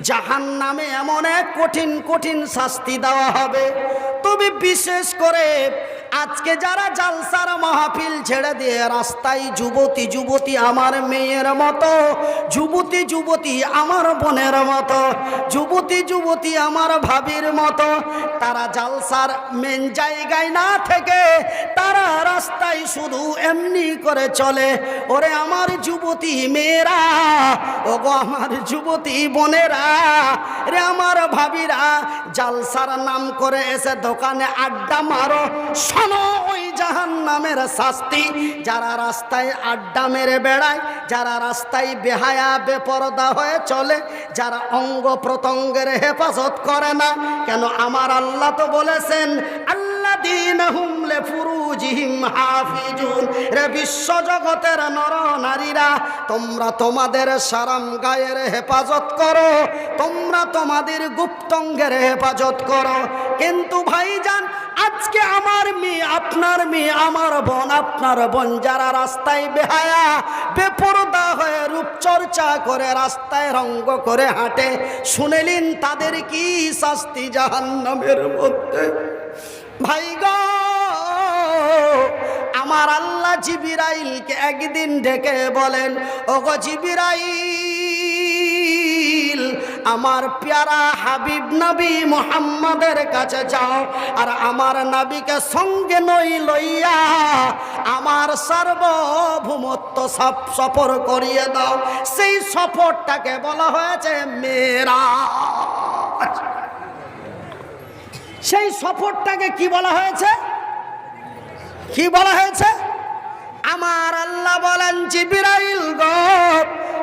জাহান নামে এমন এক কঠিন কঠিন শাস্তি দেওয়া হবে। তবে বিশেষ করে আজকে যারা জালসার মাহফিল ছেড়ে দিয়ে রাস্তায় যুবতী যুবতী আমার মেয়ের মতো, যুবতী যুবতী আমার বোনের মতো, যুবতী যুবতী আমার ভাবির মতো, তারা জালসার মেন জায়গায় না থেকে তারা রাস্তায় শুধু এমনি করে চলে। ওরে আমার যুবতী মেয়েরা, ওগো আমার যুবতী বোনেরা, রে আমার ভাবিরা, জালসার নাম করে এসে দোকানে আড্ডা মারো শোনো ওই জাহান নামের শাস্তি। যারা রাস্তায় আড্ডা মেরে বেড়ায়, যারা রাস্তায় বেহায়া, বেপরদা হয়ে চলে, যারা অঙ্গ প্রত্যঙ্গের হেফাজত করে না, কেন আমার আল্লাহ তো বলেছেন আল্লাহ দিন হুমলে ফুরুজিহিম হাফিজুন। রে বিশ্ব জগতের নর নারীরা, তোমরা তোমাদের সারাম গায়ের হেফাজত করো, তোমরা তোমাদের গুপ্তঙ্গের হেফাজত করো। কিন্তু ভাইজান আজকে আমার মেয়ে, আপনার মেয়ে, আমার বোন, আপনার বোন যারা রাস্তায় বেহায়া, বেপরদা হয়ে রূপচর্চা করে রাস্তায় রঙ্গ করে হাঁটে শুনেলেন তাদের কি শাস্তি জাহান্নামের মধ্যে? ভাই গো, আমার আল্লাহ জিবিরাইলকে একদিন ডেকে বলেন, ওগো জিবিরাইল আমার প্যারা হাবিব নবী মোহাম্মদের কাছে যাও আর আমার নবীকে সঙ্গে নই লইয়া আমার সার্বভৌমত্ব সব সফর করিয়ে দাও। সেই সফরটাকে বলা হয়েছে মেরা সেই সফরটাকে কি বলা হয়েছে? কি বলা হয়েছে? আমার আল্লাহ বলেন জিবিরাইল গো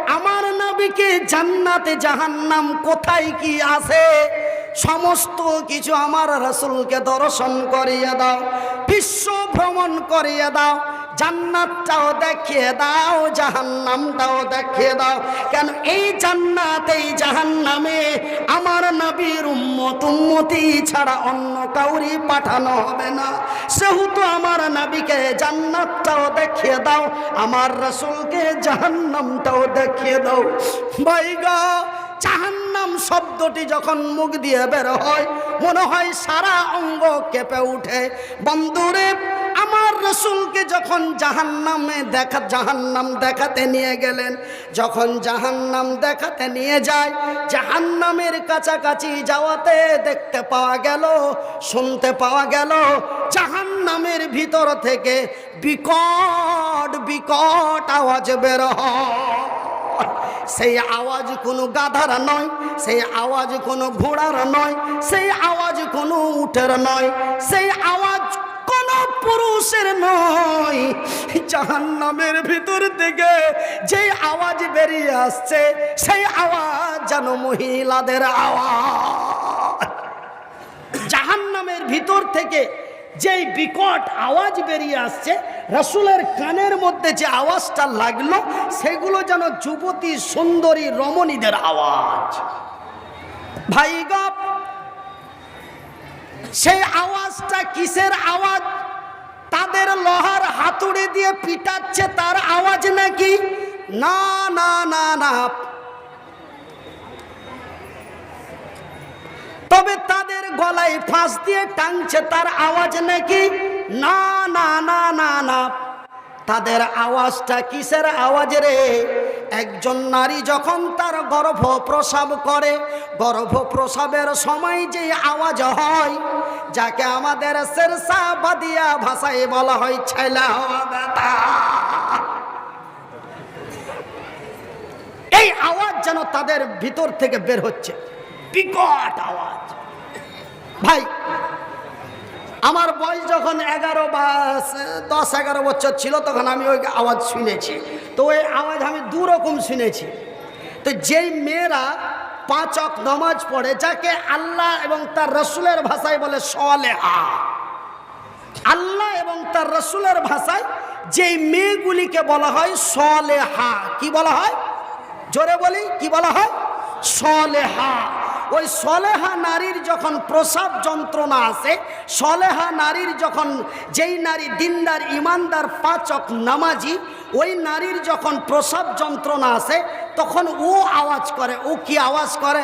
আমার নবীকে জান্নাতে জাহান্নাম কোথায় কি আছে? সমস্ত কিছু আমার রসুলকে দর্শন করিয়া দাও, বিশ্ব ভ্রমণ করিয়ে দাও। জান্নাতটাও দেখিয়ে দাও, জাহান্নামটাও দেখিয়ে দাও। কেন এই জান্নাত এই জাহান্নামে আমার নবীর উম্মত উম্মতি ছাড়া অন্য কাউরি পাঠানো হবে না। সেহেতু আমার নবীকে জান্নাতটাও দেখিয়ে দাও, আমার রসুলকে জাহান্নামটাও দেখিয়ে দাও। বাইগা জাহান্নাম শব্দটি যখন মুখ দিয়ে বের হয়, মনে হয় সারা অঙ্গ কেঁপে উঠে। বন্ধুরে আমার রসুলকে যখন জাহান্নামে দেখা, জাহান্নাম দেখাতে নিয়ে গেলেন, যখন জাহান্নাম দেখাতে নিয়ে যায়, জাহান্নামের কাছাকাছি যাওয়াতে দেখতে পাওয়া গেল, শুনতে পাওয়া গেল, জাহান্নামের ভিতর থেকে বিকট বিকট আওয়াজ বের হয়। সেই আওয়াজ কোনো গাধার নয়, সেই আওয়াজ কোনো ঘোড়ার নয়, সেই আওয়াজ কোনো উঠের নয়, সেই আওয়াজ পুরুষের নয়, জাহান্নামের ভিতর থেকে যে আওয়াজ বেরিয়ে আসছে, সেই আওয়াজ যেন মহিলাদের আওয়াজ। জাহান্নামের ভিতর থেকে যেই বিকট আওয়াজ বেরিয়ে আসছে, রসুলের কানের মধ্যে যে আওয়াজটা লাগল, সেগুলো যেন যুবতী সুন্দরী রমণীদের আওয়াজ। ভাই গপ, সেই আওয়াজটা কিসের আওয়াজ? তাদের লোহার হাতুড়ি দিয়ে পিটাচ্ছে, তার আওয়াজ নাকি? না না না না। তবে তাদের গলায় ফাঁস দিয়ে টাংছে তার আওয়াজ নাকি? না না না না না। তাদের আওয়াজটা কিসের আওয়াজ রে? একজন নারী যখন তার গর্ভ প্রসাব করে গর্ভ প্রসাবের সময় যে আওয়াজ হয়, যাকে আমাদের শেরসা বাদিয়া ভাষায় বলা হয় ছেলা এই আওয়াজ যেন তাদের ভিতর থেকে বের হচ্ছে। বিকট আওয়াজ। ভাই আমার বয়স যখন এগারো বা দশ, এগারো বছর ছিল, তখন আমি ওই আওয়াজ শুনেছি। তো ওই আওয়াজ আমি দু রকম শুনেছি। তো যেই মেয়েরা পাঁচ অক নমাজ পড়ে, যাকে আল্লাহ এবং তার রসুলের ভাষায় বলে সলেহা, আল্লাহ এবং তার রসুলের ভাষায় যেই মেয়েগুলিকে বলা হয় সলেহা, কি বলা হয়? জোরে বলি, কি বলা হয়? সলেহা। ওই সলেহা নারীর যখন প্রসাব যন্ত্রণা আসে সলেহা নারীর যখন যেই নারী দিনদার, ইমানদার, পাচক, নামাজি, ওই নারীর যখন প্রসব যন্ত্রণা আসে তখন ও আওয়াজ করে, ও কি আওয়াজ করে?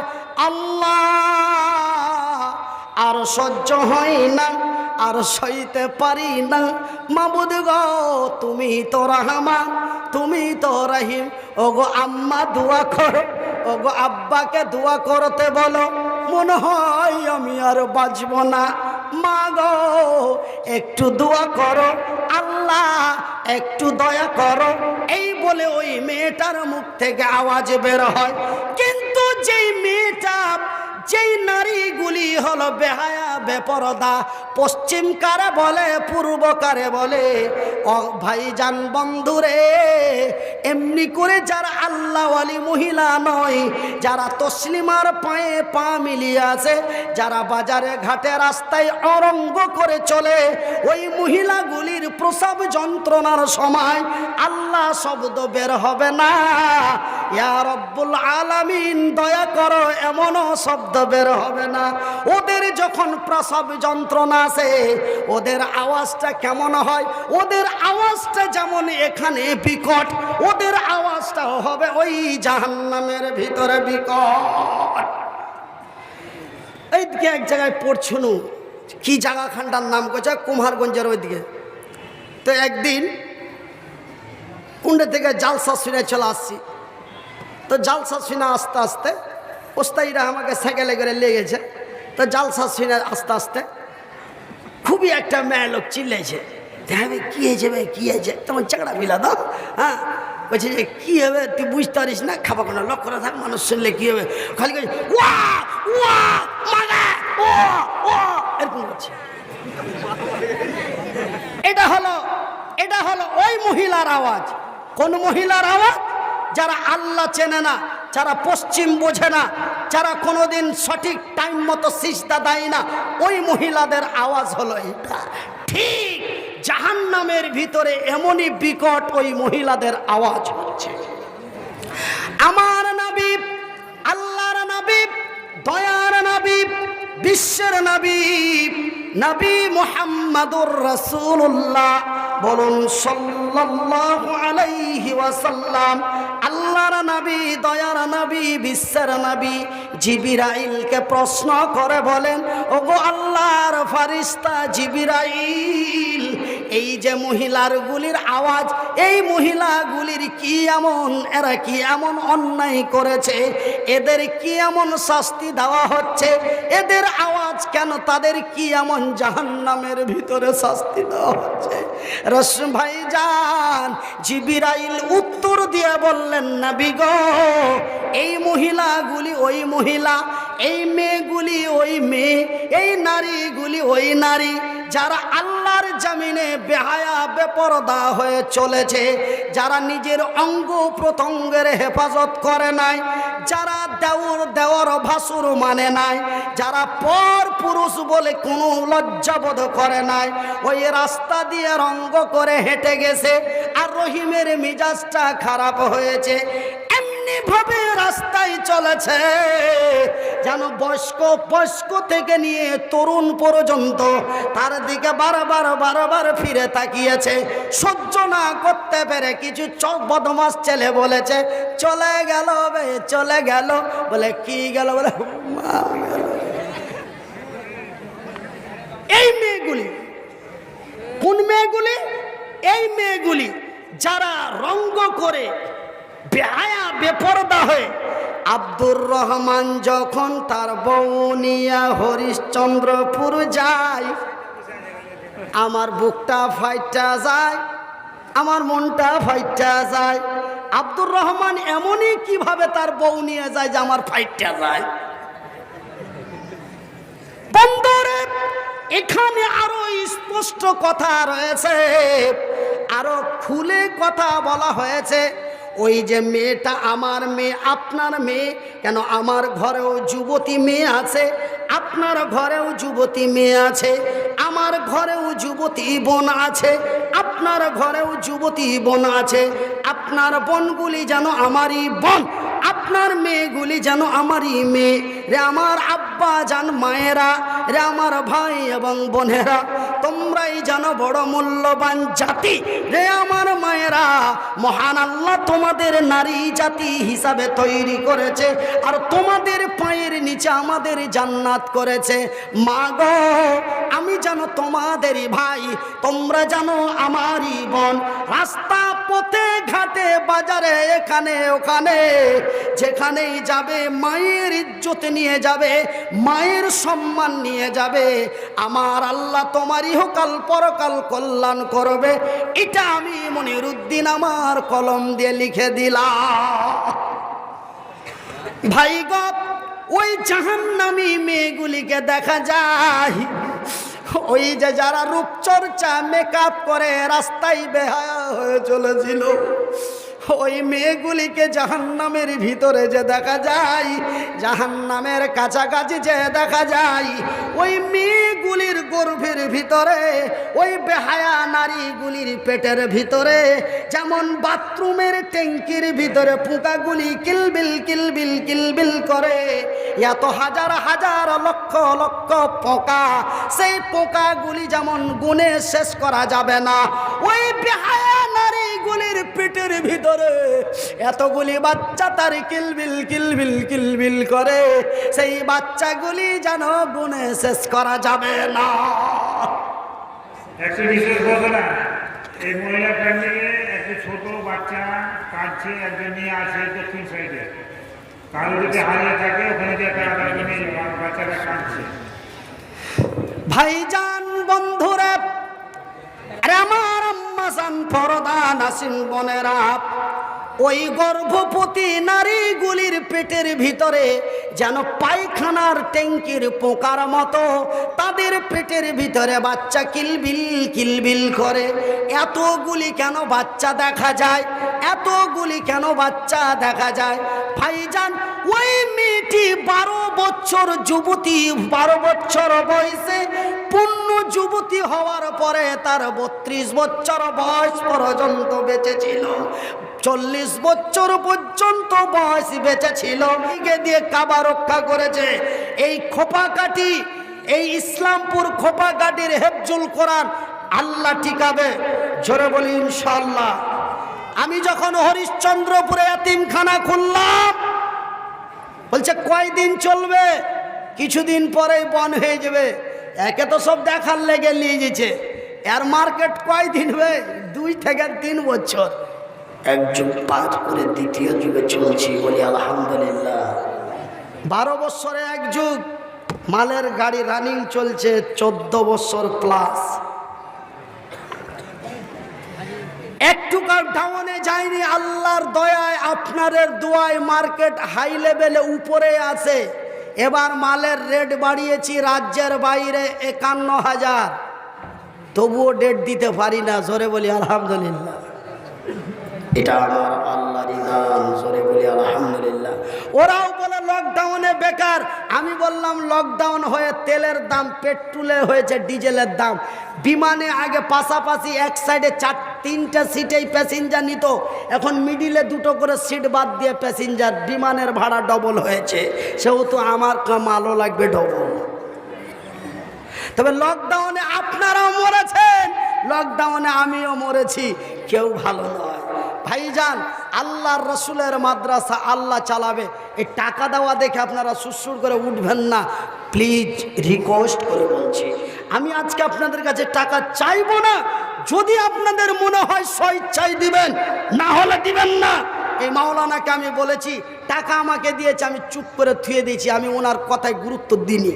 আল্লাহ, আর সহ্য হয় না, আর সইতে পারি না। মাবুদ গো, তুমি তো রহমান, তুমি তো রহিম। গো আম্মা, দোয়া করো। ও গো আব্বাকে দোয়া করতে বলো, মনে হয় আমি আর বাঁচব না। মা গো, একটু দোয়া করো, আল্লাহ একটু দয়া করো। এই বলে ওই মেয়েটার মুখ থেকে আওয়াজ বের হয়। কিন্তু যেই হলো বেহায়া, বেপরদা। পশ্চিম কারে বলে, পূর্ব কারে বলে ভাইজান বন্ধুরে, এমনি করে যারা আল্লাহওয়ালি মহিলা নয়, যারা তসলিমার পায়ে পা মিলিয়ে আছে, যারা বাজারে ঘাটে রাস্তায় অরঙ্গ করে চলে, ওই মহিলাগুলির প্রসব যন্ত্রণার সময় আল্লাহ শব্দ বের হবে না। ইয়া আলামিন, দয়া করো, এমনও শব্দ বের হবে না। ওদের যখন প্রসব যন্ত্রণা আসে, ওদের আওয়াজটা কেমন হয়? ওদের আওয়াজটা যেমন এখানে বিকট, ওদের আওয়াজটাও হবে ওই জাহান্নামের ভিতরে বিকট। এইদিকে এক জায়গায় পড়ছুনু, কি জায়গাখানটার নাম করছে কুমারগঞ্জের ওইদিকে। তো একদিন কুণ্ডে থেকে জালসা শুনে চলে আসছি। তো জালসা শুনে আস্তে আস্তে ওস্তাইরা আমাকে সাইকেলে করে লেগেছে তো জালসা শুনে আস্তে আস্তে খুবই একটা মেয়ে লোক চিল্লেছে দেখবে কি হয়েছে ভাই, কি হয়েছে? তোমার চাকরা মিলা দাও হ্যাঁ? বলছে যে, কি হবে, তুই বুঝতে পারিস না, খাবার কোনো লক্ষ্য না থাক, মানুষ শুনলে কি হবে? খালি ও, এরকম করছে। এটা হলো এটা হলো ওই মহিলার আওয়াজ। কোন মহিলার আওয়াজ যারা আল্লাহ চেনে না যারা পশ্চিম বোঝে না, যারা কোনোদিন সঠিক টাইম মতো সিজদা দেয় না, ওই মহিলাদের আওয়াজ হলো এটা ঠিক জাহান্নামের ভিতরে এমনই বিকট ওই মহিলাদের আওয়াজ হচ্ছে। আমার নবী, আল্লাহর নবী, দয়ার নবী, বিশ্বের নবী নবী মুহাম্মাদুর রাসূলুল্লাহ, বলুন সাল্লাল্লাহু আলাইহি ওয়াসাল্লাম, আল্লাহর নবী, দয়ার নবী, বিশ্বের নবী জিবিরাইলকে প্রশ্ন করে বলেন, ওগো আল্লাহর ফারিস্তা জিবিরাইল এই যে মহিলারগুলির আওয়াজ, এই মহিলাগুলির কি এমন, এরা কি এমন অন্যায় করেছে? এদের কি এমন শাস্তি দেওয়া হচ্ছে? এদের আওয়াজ কেন তাদের কি এমন জাহান্নামের ভিতরে শাস্তি দেওয়া হচ্ছে? রসম ভাই যান জিবিরাইল উত্তর দিয়ে বললেন না বিগ এই মহিলাগুলি ওই মহিলা, এই মেয়েগুলি ওই মেয়ে, এই নারীগুলি ওই নারী যারা আল্লাহর জামিনে বেহায়া, বেপরদা হয়ে চলেছে, যারা নিজের অঙ্গ প্রত্যঙ্গের হেফাজত করে নাই, যারা দেওর দেওয়ার ভাসুর মানে নাই, যারা পর পুরুষ বলে কোনো লজ্জাবোধ করে নাই, ওই রাস্তা দিয়ে রঙ্গ করে হেঁটে গেছে, আর রহিমের মিজাজটা খারাপ হয়েছে। এমনি ভাবে রাস্তায় চলেছে। যেন বয়স্ক বয়স্ক থেকে নিয়ে তরুণ পর্যন্ত তার দিকে বারবার বারবার ফিরে তাকিয়েছে। সহ্য না করতে পেরে কিছু চক বদমাস ছেলে বলেছে, চলে গেল বে, চলে গেল। বলে, কি গেল? বলে এই মেয়েগুলি, কোন মেয়েগুলি? এই মেয়েগুলি যারা রঙ্গ করে বেহায়া, বেপরদা হয়ে আব্দুর রহমান যখন তার বৌনিয়া হরিশ্চন্দ্রপুর যায়, আমার বুকটা ফাইটা যায়, আমার মনটা ফাইটা যায়। আব্দুর রহমান এমনই কীভাবে তার বউ নিয়ে যায় যে আমার ফাইটটা যায়? বন্দরে এখানে আরও স্পষ্ট কথা রয়েছে, আরও খুলে কথা বলা হয়েছে। ওই যে মেয়েটা আমার মেয়ে, আপনার মেয়ে, কেন আমার ঘরেও যুবতী মেয়ে আছে? আপনার ঘরেও যুবতী মেয়ে আছে, আমার ঘরেও যুবতী বোন আছে, আপনার ঘরেও যুবতী বোন আছে, আপনার বোনগুলি যেন আমারই বোন, আপনার মেয়েগুলি যেন আমারই মেয়ে। রে আমার আব্বা যান মায়েরা, রে আমার ভাই এবং বোনেরা তোমরাই জানো বড় মূল্যবান জাতি। রে আমার মায়েরা, মহান আল্লাহ তোমাদের নারী জাতি হিসাবে তৈরি করেছে আর তোমাদের পায়ের নিচে আমাদের জান্নাত করেছে। মা গো, আমি জানো তোমাদেরই ভাই, তোমরা জানো আমারই বোন। রাস্তা, পথে, ঘাটে, বাজারে, এখানে, ওখানে, যেখানেই যাবে মায়ের ইজ্জত নিয়ে যাবে, মায়ের সম্মান নিয়ে যাবে। আমার আল্লাহ তোমার ইহকাল পরকাল কল্যাণ করবে। এটা আমি মনিরুদ্দিন আমার কলম দিয়ে লিখে দিলাম। ভাই গপ ওই জাহান্নামী মেয়েগুলিকে দেখা যায়। ওই যে যারা রূপচর্চা মেকআপ করে, রাস্তায় বেহায়া হয়ে চলেছিল। ওই মেয়েগুলিকে জাহান্নামের ভিতরে যে দেখা যায়, জাহান্নামের কাছাকাছি যে দেখা যায়, ওই মেয়েগুলির গর্ভের ভিতরে, ওই বেহায়া নারীগুলির পেটের ভিতরে, যেমন বাথরুমের ট্যাঙ্কির ভিতরে পোকাগুলি কিলবিল কিলবিল করে। এত হাজার হাজার, লক্ষ লক্ষ পোকা, সেই পোকাগুলি যেমন গুণে শেষ করা যাবে না, ওই বেহায়া নারীগুলির পেটের ভিতরে এতগুলি বাচ্চা তার কিলবিল কিলবিল কিলবিল করে। সেই বাচ্চাগুলি যেন গুণে শেষ করা যাবে না। এই মহিলা প্যান্ডেলে একটি ছোট বাচ্চা কাঁদছে, একজন নিয়ে আসে দক্ষিণ সাইডে কারও ভাইজান বন্ধুরা আমার আম্মা আম্মাজান পরদা নাসিম বোনেরা ওই গর্ভবতী নারীগুলির পেটের ভিতরে যেন পায়খানার ট্যাঙ্কির পোকার মতো তাদের পেটের ভিতরে বাচ্চা কিলবিল কিলবিল করে। এতগুলি কেন বাচ্চা দেখা যায়? এতগুলি কেন বাচ্চা দেখা যায়? ভাইজান, ওই মেয়েটি বারো বছর যুবতী, বারো বছর বয়সে পূর্ণ যুবতী হওয়ার পরে তার বত্রিশ বছর বয়স পর্যন্ত বেঁচে ছিল চল্লিশ বছর পর্যন্ত বয়স বেঁচে ছিল দিয়ে কাবা রক্ষা করেছে। এই খোপাকাটি এই ইসলামপুর খোপাকাটির হেফজুল কোরআন আল্লাহ ঠিকাবে। জোরে বলি ইনশাল্লাহ আমি যখন হরিশ্চন্দ্রপুরে এতিমখানা খুললাম, বলছে কয়দিন চলবে? কিছুদিন পরেই বন হয়ে যাবে। একে তো সব দেখার লেগে নিয়ে গেছে। এর মার্কেট কয়দিন হবে? দুই থেকে তিন বছর। এক যুগ পার করে দ্বিতীয় যুগে চলছি বলি আলহামদুলিল্লাহ। বারো বছরে এক যুগ, মালের গাড়ি রানিং চলছে চোদ্দ বছর প্লাস একটুকার ডাউনে যায়নি আল্লাহর দয়ায় আপনাদের দোয়ায় মার্কেট হাই লেভেলে উপরে আছে। এবার মালের রেট বাড়িয়েছি রাজ্যের বাইরে একান্ন হাজার। তবুও ডেট দিতে পারি না, জোরে বলি, আলহামদুলিল্লাহ। এটা আমার আলহামদুলিল্লাহ। ওরাও বলে লকডাউনে বেকার। আমি বললাম লকডাউন হয়ে তেলের দাম, পেট্রোলে হয়েছে ডিজেলের দাম। বিমানে আগে পাশাপাশি এক সাইডে চার, তিনটা সিটেই প্যাসেঞ্জার নিত। এখন মিডিলে দুটো করে সিট বাদ দিয়ে প্যাসেঞ্জার বিমানের ভাড়া ডবল হয়েছে। সেহেতু আমার মালও লাগবে ডবল তবে লকডাউনে আপনারাও মরেছেন। লকডাউনে আমিও মরেছি। কেউ ভালো নয়। ভাইজান, আল্লাহর রসুলের মাদ্রাসা আল্লাহ চালাবে। এই টাকা দেওয়া দেখে আপনারা সুসুর করে উঠবেন না। প্লিজ রিকোয়েস্ট করে বলছি। আমি আজকে আপনাদের কাছে টাকা চাইব না। যদি আপনাদের মনে হয় স্বইচ্ছাই দিবেন, না হলে দিবেন না। এই মাওলানাকে আমি বলেছি, টাকা আমাকে দিয়েছে, আমি চুপ করে থুয়ে দিয়েছি, আমি ওনার কথায় গুরুত্ব দিইনি।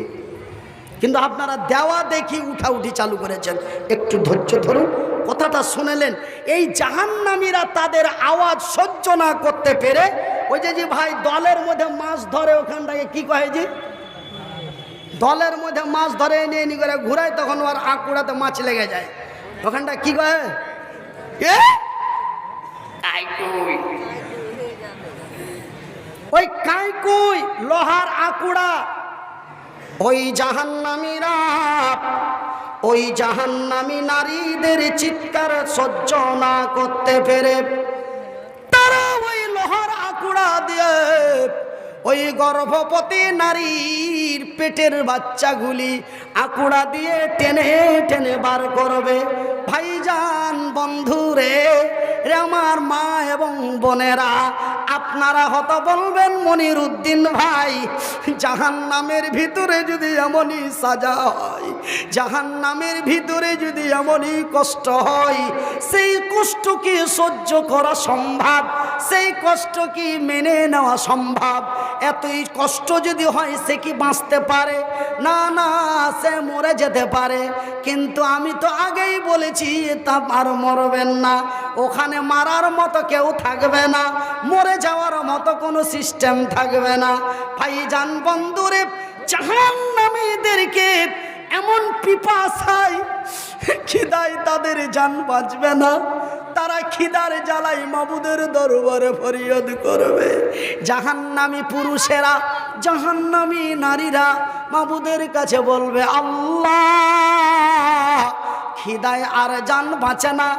কিন্তু আপনারা দেওয়া দেখি উঠাউঠি চালু করেছেন। একটু ধৈর্য ধরুন। কথাটা শুনেলেন এই জাহান্নামীরা তাদের আওয়াজ সহ্য না করতে পেরে ওই যে যে ভাই দলের মধ্যে মাছ ধরে ওখানটাকে কি কয় যে দলের মধ্যে মাছ ধরে এনে এনে করে ঘুরায় তখন ওর আঁকুড়াতে মাছ লেগে যায়। ওখানটা কি কয়? এ? ওই কাইকুই লোহার আকুড়া। ওই জাহান্নামীরা ওই জাহান্নামী নারীদের চিৎকার সহ্য না করতে পেরে তারা ওই লোহার আকুড়া দিয়ে ওই গর্ভবতী নারীর পেটের বাচ্চাগুলি আকুড়া দিয়ে টেনে টেনে বার করবে। ভাইজান, বন্ধুরে, রে আমার মা এবং বোনেরা আপনারা হত বলবেন মনির উদ্দিন ভাই জাহান নামের ভিতরে যদি এমনই সাজা হয় জাহান নামের ভিতরে যদি এমনই কষ্ট হয়, সেই কষ্ট কি সহ্য করা সম্ভব? সেই কষ্ট কি মেনে নেওয়া সম্ভব? এতই কষ্ট যদি হয় সে কি বাঁচতে পারে? না না, সে মরে যেতে পারে। কিন্তু আমি তো আগেই বলেছি, তা আর মরবেন না। ওখানে মারার মতো কেউ থাকবে না, মরে যাওয়ার মতো কোনো সিস্টেম থাকবে না। ভাইজান বন্ধুরে জাহান নামীদেরকে এমন পিপাসায় খিদায় তাদের যান বাঁচবে না। তারা খিদার জ্বালাই মাবুদের দরবারে ফরিয়াদ করবে। জাহান্নামী পুরুষেরা, জাহান্নামী নারীরা মাবুদের কাছে বলবে, আল্লাহ, খিদায় আর যান বাঁচে না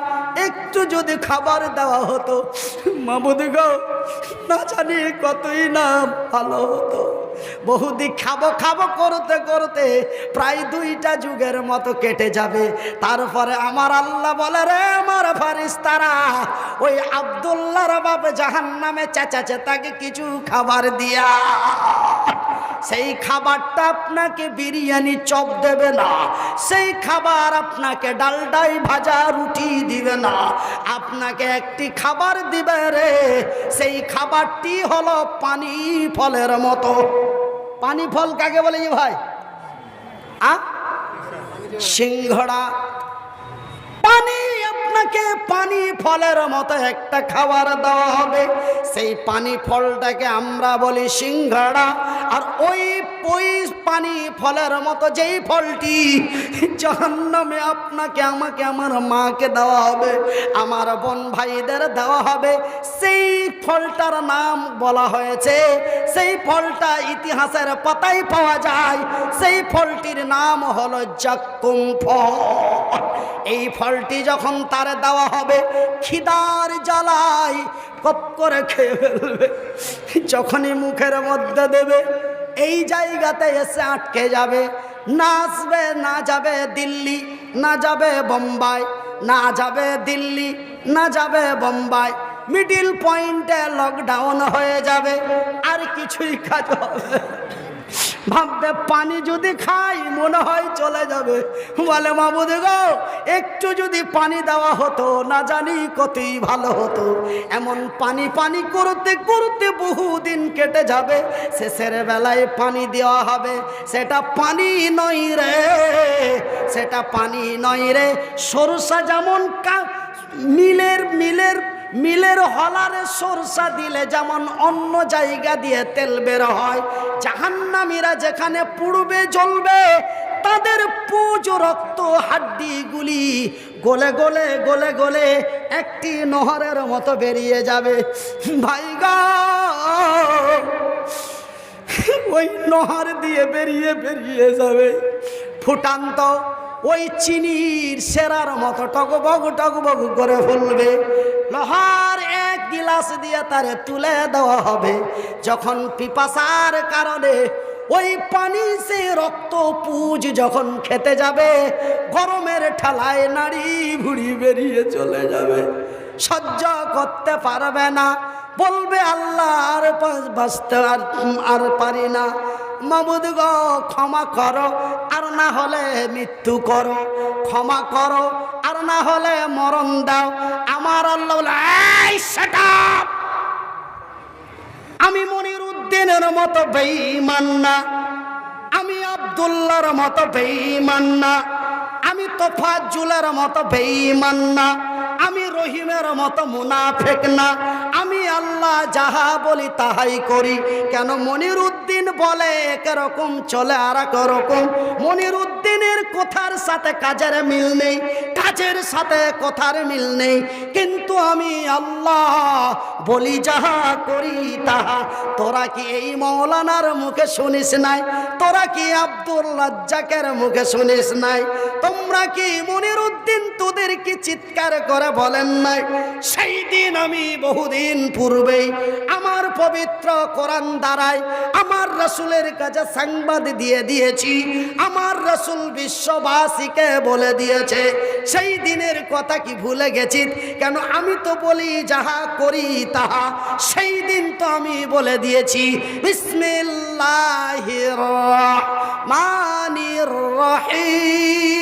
একটু যদি খাবার দেওয়া হতো মামুদ গাও না জানি কতই না ভালো হতো। বহুদিক খাব খাব করতে করতে প্রায় দুইটা যুগের মতো কেটে যাবে। তারপরে আমার আল্লাহ বলে, রে আমার ফারিস তারা ওই আবদুল্লাহর বাপ জাহান নামে চেঁচাচে তাকে কিছু খাবার দিয়া। সেই খাবারটা আপনাকে বিরিয়ানি চপ দেবে না, সেই খাবার আপনাকে ডালডাই ভাজা রুটি দিবে না। আপনাকে একটি খাবার দিবে রে, সেই খাবারটি হলো পানি ফলের মতো। পানি ফল কাকে বলে যে ভাই? আ? সিংহড়া পানি আপনাকে পানি ফলের মতো একটা খাবার দেওয়া হবে। সেই পানি ফলটাকে আমরা বলি সিংহাড়া আর ওই ওই পানি ফলের মতো যেই ফলটি জহন্নামে আপনাকে, আমাকে, আমার মাকে দেওয়া হবে, আমার বোন ভাইদের দেওয়া হবে, সেই ফলটার নাম বলা হয়েছে, সেই ফলটা ইতিহাসের পাতায় পাওয়া যায়, সেই ফলটির নাম হলো জাক্কুম ফল। এই ফলটি যখন তার দেওয়া হবে, খিদার জ্বালায় কপ করে খেয়ে ফেলবে, যখনই মুখের মধ্যে দেবে এই জায়গাতে এসে আটকে যাবে। না আসবে, না যাবে দিল্লি, না যাবে বোম্বাই, না যাবে দিল্লি, না যাবে বোম্বাই। মিডিল পয়েন্টে লকডাউন হয়ে যাবে। আর কিছুই কাজ হবে। ভাববে পানি যদি খাই, মনে হয় চলে যাবে। বলে, মাবুদ গো, একটু যদি পানি দেওয়া হতো, না জানি কতই ভালো হতো। এমন পানি পানি করতে করতে বহুদিন কেটে যাবে। শেষের বেলায় পানি দেওয়া হবে। সেটা পানি নয় রে, সেটা পানি নয় রে। সরষা যেমন কা- মিলের মিলের মিলের হলারে সরষা দিলে যেমন অন্য জায়গা দিয়ে তেল বের হয়, জাহান্নামীরা যেখানে পুড়বে, জ্বলবে, তাদের পুজ রক্ত হাড্ডিগুলি গলে গলে গলে গলে একটি নহরের মতো বেরিয়ে যাবে। ভাইগা ওই নহর দিয়ে বেরিয়ে বেরিয়ে যাবে। ফুটান্ত ওই চিনির সেরার মতো টকবগ টকবগ করে ফুলবে। লোহার এক গিলাস দিয়ে তারে তুলে দেওয়া হবে। যখন পিপাসার কারণে ওই পানি সে রক্ত পুজ যখন খেতে যাবে, গরমের ঠেলায় নাড়ি ভুড়ি বেরিয়ে চলে যাবে। সহ্য করতে পারবে না। বলবে আল্লাহ আর বাঁচতে আর আর পারি না। মাবুদ গো ক্ষমা করো আর না হলে মৃত্যু করো। ক্ষমা করো আর না হলে মরণ দাও। আমার আল্লাহ বলে, "এই, আমি মনির উদ্দিনের মতো বেঈমান না। আমি আবদুল্লার মতো বেঈমান না। আমি তোফাজুলের মতো বেঈমান না। আমি রহিমের মতো মুনাফেক না। আমি আল্লাহ যাহা বলি তাহাই করি। কেন মনির বলে, একরকম চলে আর রকম মনির উদ্দিনের কথার সাথে কাজের মিল নেই, কাজের সাথে কথার মিল নেই। কিন্তু আমি আল্লাহ বলি, যাহা করি তাহা। তোরা কি এই মৌলানার মুখে শুনিস নাই? তোরা কি আব্দুল রাজ্জাকের মুখে শুনিস নাই? তোমরা কি মনির উদ্দিন তোদের আমাদেরকে চিৎকার করে বলেন নাই, সেই দিন আমি বহুদিন পূর্বেই আমার পবিত্র কোরআন দ্বারায় আমার রসুলের কাছে সংবাদ দিয়ে দিয়েছি, আমার রসুল বিশ্ববাসীকে বলে দিয়েছে, সেই দিনের কথা কি ভুলে গেছি? কেন আমি তো বলি যাহা করি তাহা, সেই দিন তো আমি বলে দিয়েছি, বিসমিল্লাহির রহিম।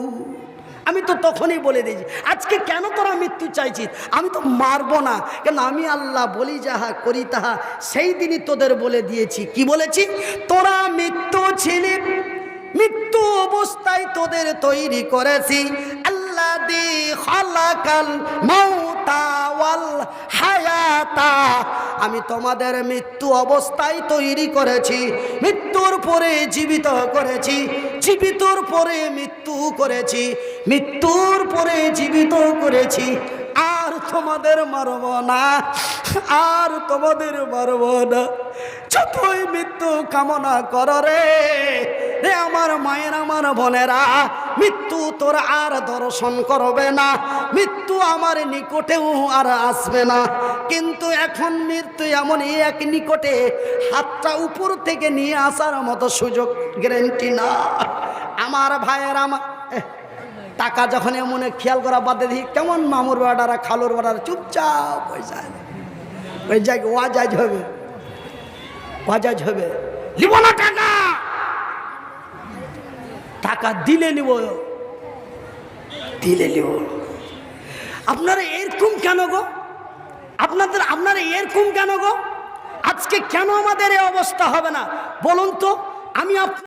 আমি তো তখনই বলে দিয়েছি, আজকে কেন তোরা মৃত্যু চাইছিস? আমি তো মারবো না। কেন আমি আল্লাহ বলি যাহা করি তাহা, সেই দিনই তোদের বলে দিয়েছি। কি বলেছি? তোরা মৃত্যু ছিলি, মৃত্যু অবস্থায় তোদের তৈরি করেছি। আল্লাহ আমি তোমাদের মৃত্যু অবস্থায় তৈরি করেছি, মৃত্যুর পরে জীবিত করেছি। জীবিতর পরে মৃত্যু করেছি, মৃত্যুর পরে জীবিত করেছি। আর তোমাদের মারব না, আর তোমাদের মারব না। যতই মৃত্যু কামনা কর রে রে আমার মায়ের, আমার বোনেরা, মৃত্যু তোর আর দর্শন করবে না। মৃত্যু আমার নিকটেও আর আসবে না। কিন্তু এখন মৃত্যু এমন এক নিকটে, হাতটা উপর থেকে নিয়ে আসার মতো সুযোগ গ্যারেন্টি না। আমার ভাইয়ের আমার টাকা যখন এমন খেয়াল করা বাদে দিই কেমন মামুর বাড়ারা খালুর বাড়ারা চুপচাপ পয়সা ওই জায়গায় ওয়াজাজ হবে। ওয়াজাজ হবে। নিব না টাকা! টাকা দিলে নিব। দিলে নিব। আপনারা এরকম কেন গো? আপনাদের আপনারা এরকম কেন গো? আজকে কেন আমাদের এই অবস্থা হবে না? বলুন তো, আমি আপ